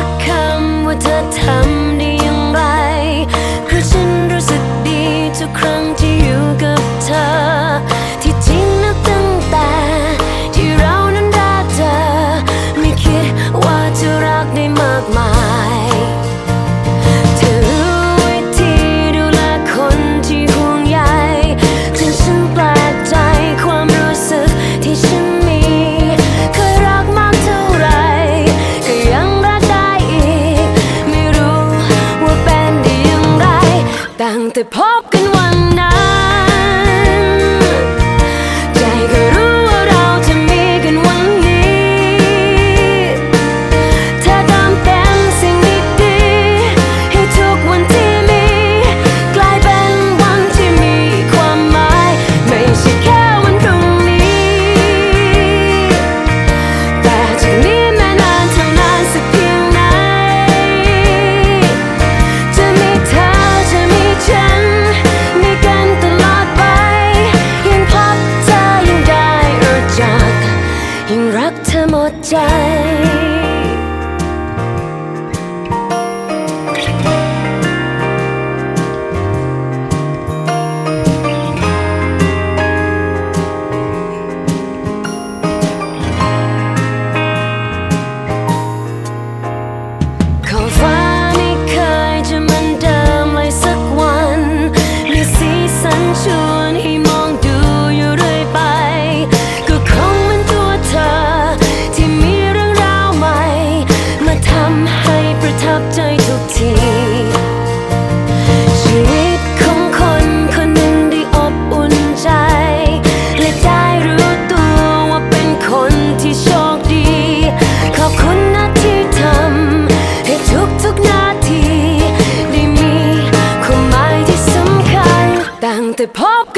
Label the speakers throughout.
Speaker 1: ักคำว่าเธอทำ นาที ได้มีความหมายที่สำคัญแต่พบ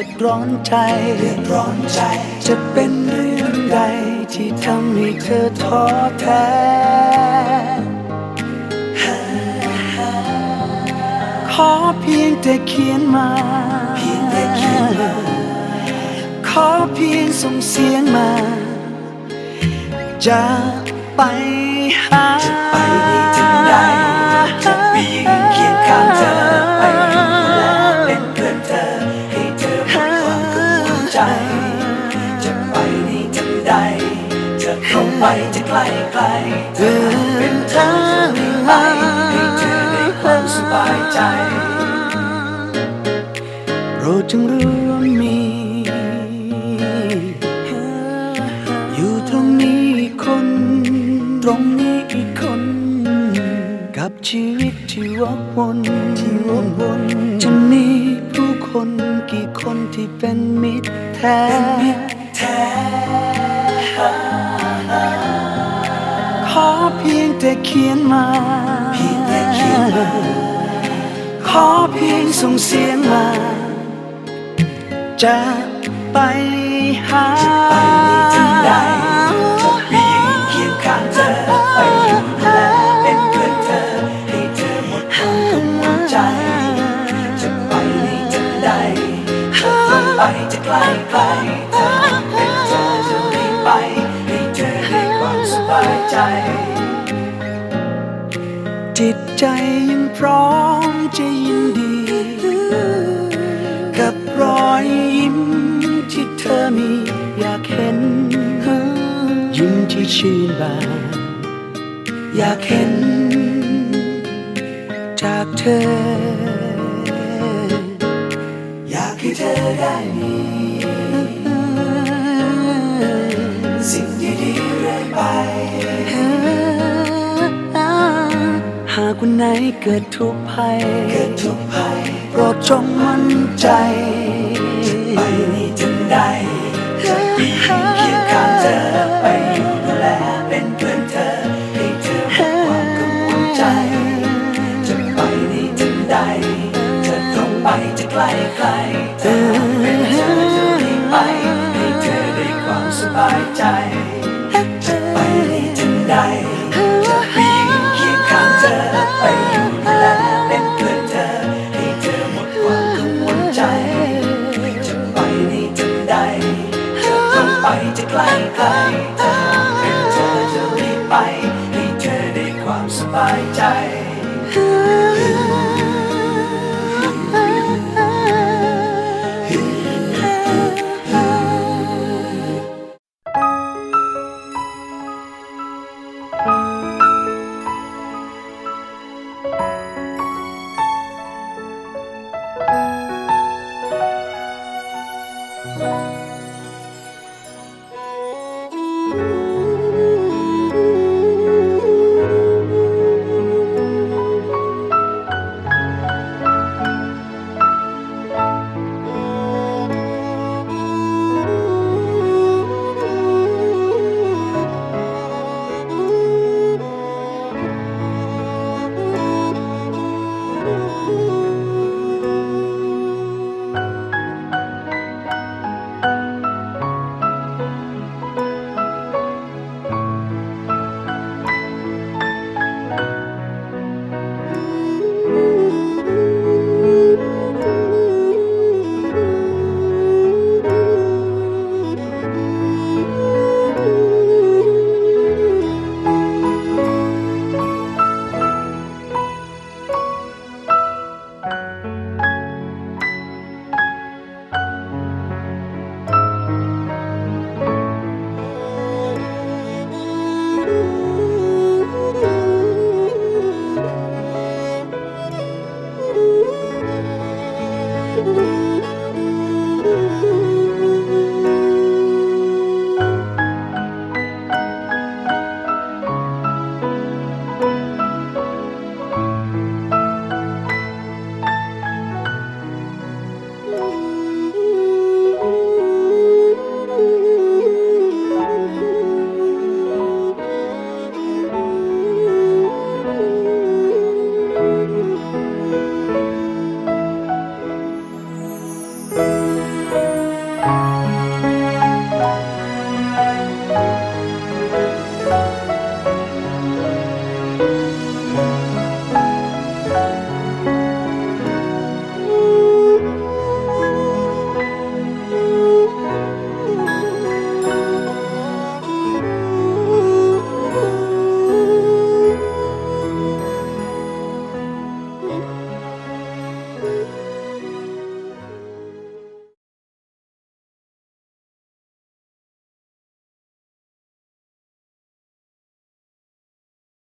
Speaker 2: เดือดร้อนใจ จะเป็นเรื่องใดที่ทำให้เธอท้อแท้ขอเพียงแต่เขียนมา ขอเพียงส่งเสียงมา จะไปหา
Speaker 3: เข้าไปจะไกลไกลเธอเป็นเธอจะไม่ไปให้เธอได้ความสบายใจ
Speaker 2: โปรดจงรู้ว่ามี อยู่ตรงนี้อีกคน ตรงนี้อีกคน กับชีวิตที่วกวนที่วกวนจะมีผู้คนกี่คนที่เป็นมิตรแท้ ขอเพียงแต่เขียนมา
Speaker 3: เพียงแต่เขียนมา
Speaker 2: ขอเพียงส่งเสียงมา จะไปหา
Speaker 3: บายใจ
Speaker 2: จิตใจยังพร้อมจะยินดี กับรอยยิ้มที่เธอมีอยากเห็น ยิ้มที่ชื่นบานอยากเห็น จากเธอ
Speaker 3: อยากให้เธอได้มีา
Speaker 2: กวันไหนเกิดทุกข์ภัย
Speaker 3: เกิดทุกข์ภัย
Speaker 2: โปรดจงมั่นใจ
Speaker 3: ไปนี่ถึงใดจะปีนเคียงข้างเธอไปอยู่ดูแลเป็นเพื่อนเธอให้เธอหมดความกังวลใจ จะไปนี่ถึงใดจะตรงไปจะไกลไกลเธอเป็นเธอจะรีบไปให้เธอได้ความสบายใจ Thank you